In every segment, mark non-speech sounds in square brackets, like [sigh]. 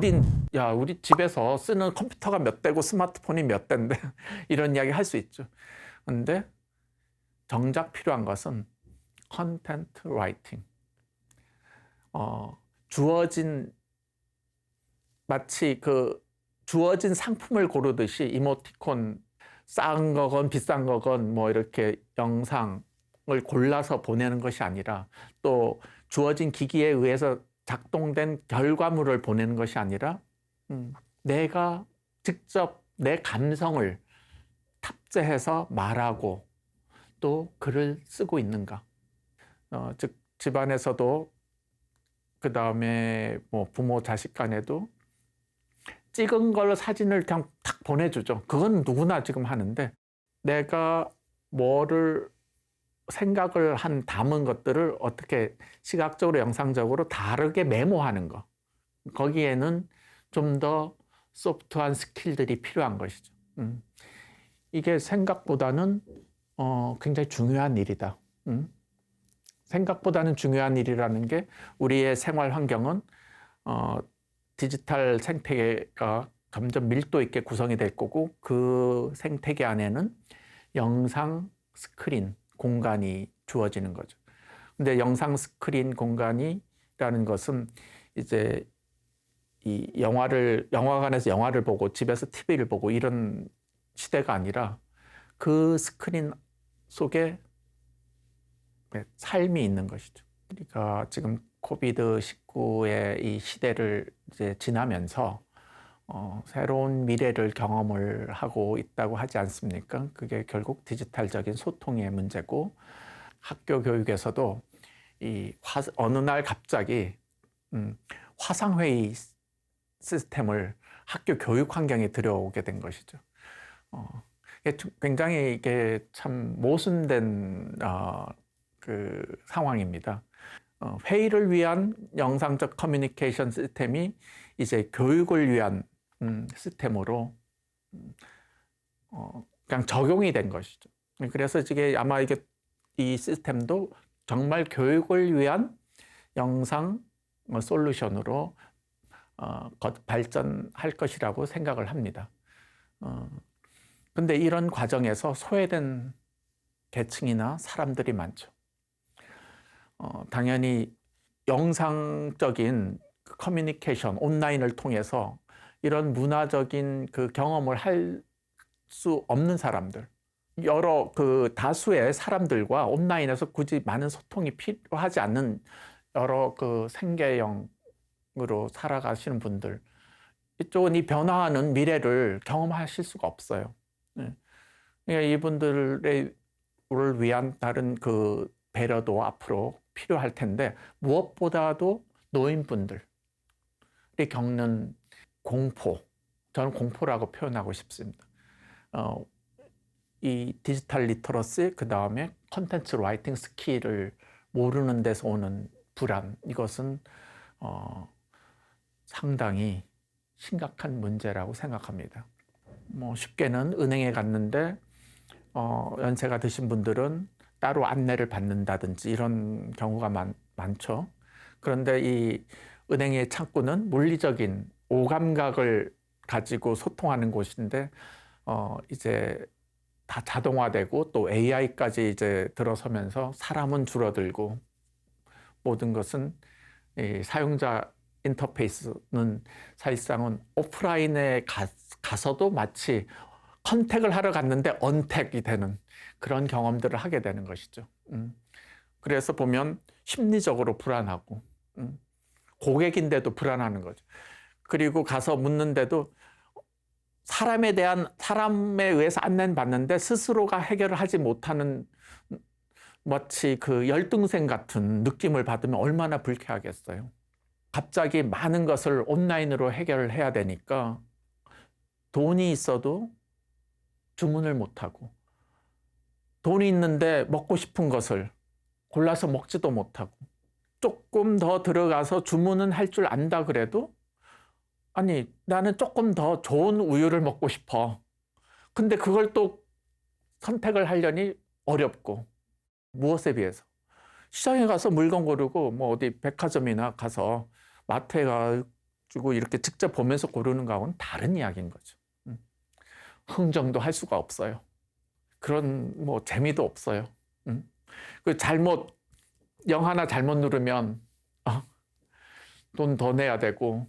우린 야 우리 집에서 쓰는 컴퓨터가 몇 대고 스마트폰이 몇 대인데 [laughs] 이런 이야기 할 수 있죠. 근데 정작 필요한 것은 컨텐트 라이팅. 어, 주어진 마치 그 주어진 상품을 고르듯이 이모티콘 싼 거건 비싼 거건 뭐 이렇게 영상을 골라서 보내는 것이 아니라 또 주어진 기기에 의해서 작동된 결과물을 보내는 것이 아니라 음, 내가 직접 내 감성을 탑재해서 말하고 또 글을 쓰고 있는가. 어, 즉 집안에서도 그 다음에 뭐 부모 자식 간에도 찍은 걸 사진을 그냥 탁 보내주죠. 그건 누구나 지금 하는데 내가 뭐를 생각을 한 담은 것들을 어떻게 시각적으로 영상적으로 다르게 메모하는 거 거기에는 좀 더 소프트한 스킬들이 필요한 것이죠. 음. 이게 생각보다는 어, 굉장히 중요한 일이다. 음. 생각보다는 중요한 일이라는 게 우리의 생활 환경은 어, 디지털 생태계가 점점 밀도 있게 구성이 될 거고 그 생태계 안에는 영상 스크린 공간이 주어지는 거죠. 근데 영상 스크린 공간이라는 것은 이제 이 영화를 영화관에서 영화를 보고 집에서 TV를 보고 이런 시대가 아니라 그 스크린 속에 네, 삶이 있는 것이죠. 우리가 지금 코비드 19의 이 시대를 이제 지나면서 어, 새로운 미래를 경험을 하고 있다고 하지 않습니까? 그게 결국 디지털적인 소통의 문제고 학교 교육에서도 이 화, 어느 날 갑자기 음, 화상회의 시스템을 학교 교육 환경에 들여오게 된 것이죠. 어, 굉장히 이게 참 모순된 어, 그 상황입니다. 어, 회의를 위한 영상적 커뮤니케이션 시스템이 이제 교육을 위한 음, 시스템으로 음, 어, 그냥 적용이 된 것이죠. 그래서 이게 아마 이게 이 시스템도 정말 교육을 위한 영상 어, 솔루션으로 어, 발전할 것이라고 생각을 합니다. 어, 근데 이런 과정에서 소외된 계층이나 사람들이 많죠. 어, 당연히 영상적인 그 커뮤니케이션 온라인을 통해서 이런 문화적인 그 경험을 할 수 없는 사람들 여러 그 다수의 사람들과 온라인에서 굳이 많은 소통이 필요하지 않는 여러 그 생계형으로 살아가시는 분들 이쪽은 이 변화하는 미래를 경험하실 수가 없어요. 네. 그러니까 이분들을 위한 다른 그 배려도 앞으로 필요할 텐데 무엇보다도 노인분들이 겪는 공포, 저는 공포라고 표현하고 싶습니다. 어, 이 디지털 리터러시 그 다음에 컨텐츠 라이팅 스킬을 모르는 데서 오는 불안 이것은 어, 상당히 심각한 문제라고 생각합니다. 뭐 쉽게는 은행에 갔는데 어, 연세가 드신 분들은 따로 안내를 받는다든지 이런 경우가 많, 많죠. 그런데 이 은행의 창구는 물리적인 오감각을 가지고 소통하는 곳인데 어 이제 다 자동화되고 또 AI까지 이제 들어서면서 사람은 줄어들고 모든 것은 이 사용자 인터페이스는 사실상은 오프라인에 가, 가서도 마치 컨택을 하러 갔는데 언택이 되는 그런 경험들을 하게 되는 것이죠. 음. 그래서 보면 심리적으로 불안하고 음. 고객인데도 불안하는 거죠. 그리고 가서 묻는데도 사람에 대한 사람에 의해서 안내는 받는데 스스로가 해결을 하지 못하는 마치 그 열등생 같은 느낌을 받으면 얼마나 불쾌하겠어요. 갑자기 많은 것을 온라인으로 해결을 해야 되니까 돈이 있어도 주문을 못하고 돈이 있는데 먹고 싶은 것을 골라서 먹지도 못하고 조금 더 들어가서 주문은 할 줄 안다 그래도 아니 나는 조금 더 좋은 우유를 먹고 싶어. 근데 그걸 또 선택을 하려니 어렵고 무엇에 비해서 시장에 가서 물건 고르고 뭐 어디 백화점이나 가서 마트에 가 주고 이렇게 직접 보면서 고르는 거하고는 다른 이야기인 거죠. 음. 흥정도 할 수가 없어요. 그런 뭐 재미도 없어요. 음. 그 잘못 영 하나 잘못 누르면 어, 돈더 내야 되고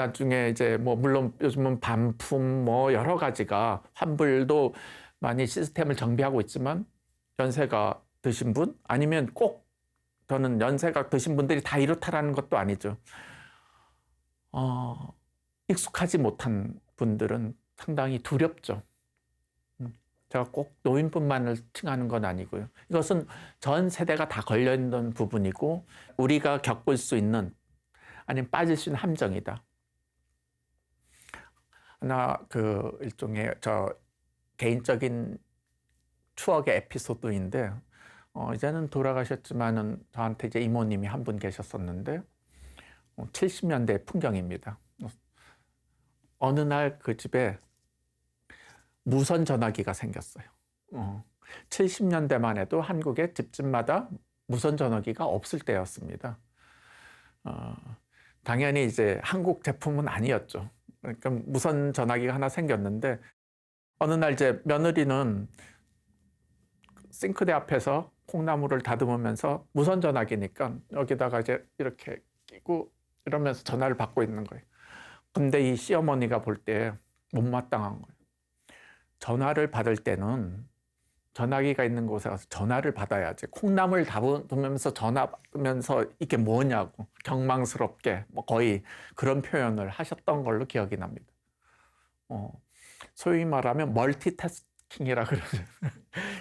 나중에 이제 뭐 물론 요즘은 반품 뭐 여러 가지가 환불도 많이 시스템을 정비하고 있지만 연세가 드신 분 아니면 꼭 저는 연세가 드신 분들이 다 이렇다라는 것도 아니죠. 어, 익숙하지 못한 분들은 상당히 두렵죠. 음, 제가 꼭 노인뿐만을 칭하는 건 아니고요. 이것은 전 세대가 다 걸려 있는 부분이고 우리가 겪을 수 있는 아니면 빠질 수 있는 함정이다. 하나 그 일종의 저 개인적인 추억의 에피소드인데 어, 이제는 돌아가셨지만은 저한테 이제 이모님이 한 분 계셨었는데 70년대 어, 풍경입니다. 어느 날 그 집에 무선 전화기가 생겼어요. 어, 70년대만 해도 한국의 집집마다 무선 전화기가 없을 때였습니다. 어, 당연히 이제 한국 제품은 아니었죠. 그러니까 무선 전화기가 하나 생겼는데 어느 날 이제 며느리는 싱크대 앞에서 콩나물을 다듬으면서 무선 전화기니까 여기다가 이제 이렇게 끼고 이러면서 전화를 받고 있는 거예요. 근데 이 시어머니가 볼 때 못마땅한 거예요. 전화를 받을 때는 전화기가 있는 곳에 가서 전화를 받아야지. 콩나물 다듬으면서 전화 받으면서 이게 뭐냐고 경망스럽게 뭐 거의 그런 표현을 하셨던 걸로 기억이 납니다. 어, 소위 말하면 멀티태스킹이라 그러죠.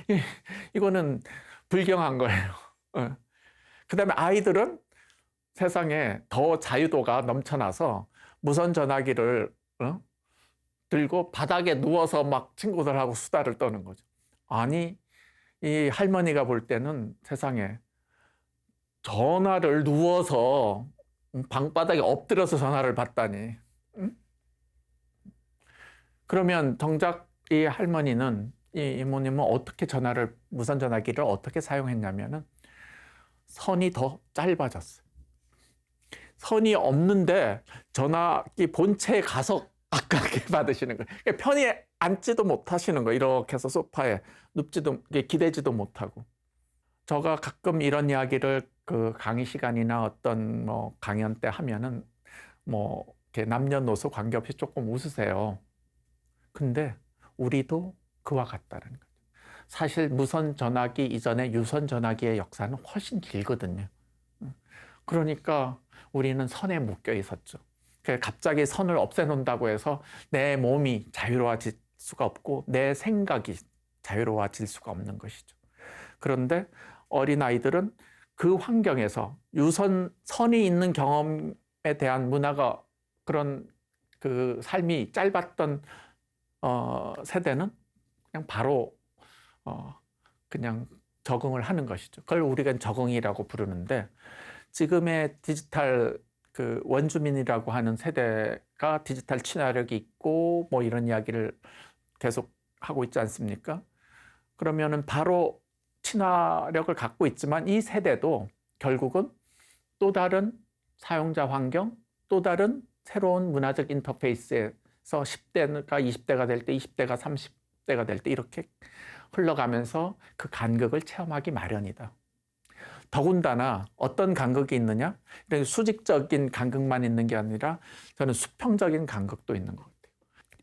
[laughs] 이거는 불경한 거예요. [laughs] 어. 그 다음에 아이들은 세상에 더 자유도가 넘쳐나서 무선 전화기를 어? 들고 바닥에 누워서 막 친구들하고 수다를 떠는 거죠. 아니, 이 할머니가 볼 때는 세상에 전화를 누워서 방바닥에 엎드려서 전화를 받다니. 응? 그러면 정작 이 할머니는 이 이모님은 어떻게 전화를 무선 전화기를 어떻게 사용했냐면은 선이 더 짧아졌어요. 선이 없는데 전화기 본체에 가서 아깝게 [laughs] 받으시는 거예요. 그러니까 편히 앉지도 못하시는 거예요. 이렇게 해서 소파에 눕지도 기대지도 못하고. 저가 가끔 이런 이야기를 그 강의 시간이나 어떤 뭐 강연 때 하면은 뭐 이렇게 남녀노소 관계없이 조금 웃으세요. 근데 우리도 그와 같다는 거죠. 사실 무선 전화기 이전에 유선 전화기의 역사는 훨씬 길거든요. 그러니까 우리는 선에 묶여 있었죠. 갑자기 선을 없애놓는다고 해서 내 몸이 자유로워질 수가 없고 내 생각이 자유로워질 수가 없는 것이죠. 그런데 어린아이들은 그 환경에서 유선 선이 있는 경험에 대한 문화가 그런 그 삶이 짧았던 어, 세대는 그냥 바로 어, 그냥 적응을 하는 것이죠. 그걸 우리가 적응이라고 부르는데 지금의 디지털 그 원주민이라고 하는 세대가 디지털 친화력이 있고 뭐 이런 이야기를 계속 하고 있지 않습니까? 그러면은 바로 친화력을 갖고 있지만 이 세대도 결국은 또 다른 사용자 환경, 또 다른 새로운 문화적 인터페이스에서 10대가 20대가 될 때, 20대가 30대가 될 때 이렇게 흘러가면서 그 간극을 체험하기 마련이다. 더군다나 어떤 간극이 있느냐? 수직적인 간극만 있는 게 아니라 저는 수평적인 간극도 있는 것 같아요.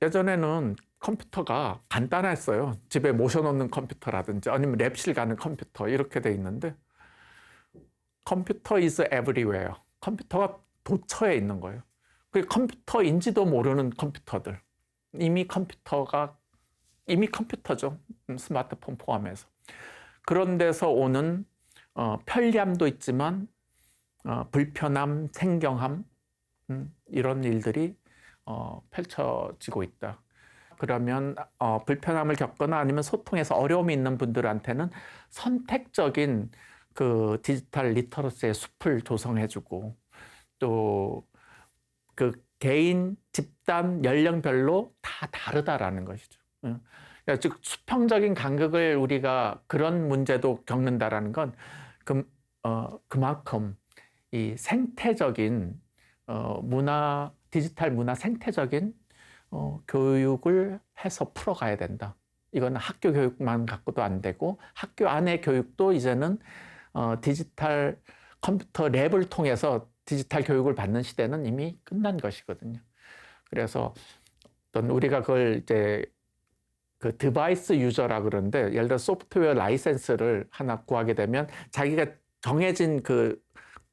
예전에는 컴퓨터가 간단했어요. 집에 모셔놓는 컴퓨터라든지 아니면 랩실 가는 컴퓨터 이렇게 돼 있는데 컴퓨터 is everywhere. 컴퓨터가 도처에 있는 거예요. 그 컴퓨터인지도 모르는 컴퓨터들. 이미 컴퓨터가 이미 컴퓨터죠. 음, 스마트폰 포함해서. 그런 데서 오는 어, 편리함도 있지만 어, 불편함, 생경함 음, 이런 일들이 어, 펼쳐지고 있다. 그러면 어, 불편함을 겪거나 아니면 소통에서 어려움이 있는 분들한테는 선택적인 그 디지털 리터러스의 숲을 조성해주고 또 그 개인, 집단, 연령별로 다 다르다라는 것이죠. 그러니까 즉 수평적인 간극을 우리가 그런 문제도 겪는다라는 건 그, 어, 그만큼 이 생태적인 어, 문화 디지털 문화 생태적인 어, 교육을 해서 풀어가야 된다. 이거는 학교 교육만 갖고도 안 되고 학교 안의 교육도 이제는 어, 디지털 컴퓨터 랩을 통해서 디지털 교육을 받는 시대는 이미 끝난 것이거든요. 그래서 어떤 우리가 그걸 이제 그 디바이스 유저라 그러는데 예를 들어 소프트웨어 라이센스를 하나 구하게 되면 자기가 정해진 그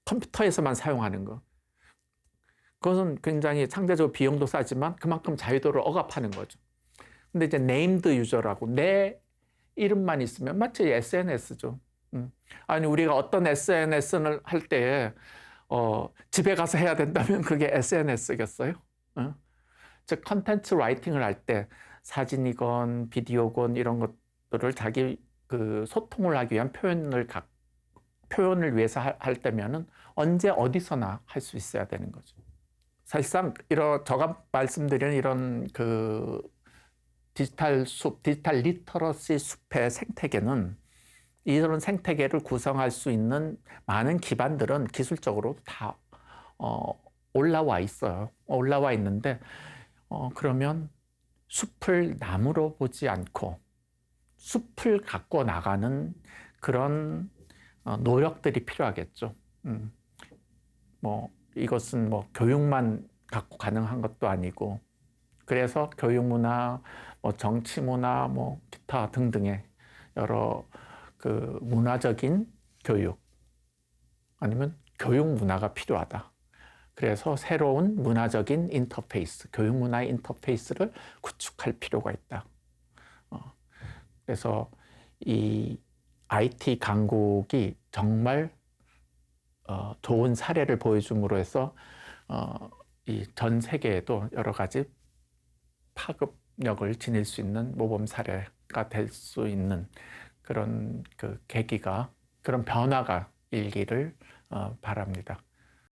컴퓨터에서만 사용하는 거. 그것은 굉장히 상대적으로 비용도 싸지만 그만큼 자유도를 억압하는 거죠. 근데 이제 네임드 유저라고 내 이름만 있으면 마치 SNS죠. 음. 아니 우리가 어떤 SNS를 할때 어, 집에 가서 해야 된다면 그게 SNS겠어요? 어? 즉 컨텐츠 라이팅을 할 때 사진이건 비디오건 이런 것들을 자기 그 소통을 하기 위한 표현을 각 표현을 위해서 할, 할 때면은 언제 어디서나 할 수 있어야 되는 거죠. 사실상 이런 제가 말씀드린 이런 그 디지털 숲, 디지털 리터러시 숲의 생태계는 이런 생태계를 구성할 수 있는 많은 기반들은 기술적으로 다 어, 올라와 있어요. 올라와 있는데 어, 그러면 숲을 나무로 보지 않고 숲을 갖고 나가는 그런 어, 노력들이 필요하겠죠. 음. 뭐 이것은 뭐 교육만 갖고 가능한 것도 아니고 그래서 교육 문화, 뭐 정치 문화, 뭐 기타 등등의 여러 그 문화적인 교육 아니면 교육 문화가 필요하다. 그래서 새로운 문화적인 인터페이스, 교육 문화의 인터페이스를 구축할 필요가 있다. 어, 그래서 이 IT 강국이 정말 어, 좋은 사례를 보여줌으로 해서 어, 이전 세계에도 여러 가지 파급력을 지닐 수 있는 모범 사례가 될 수 있는 그런 그 계기가 그런 변화가 일기를 어, 바랍니다.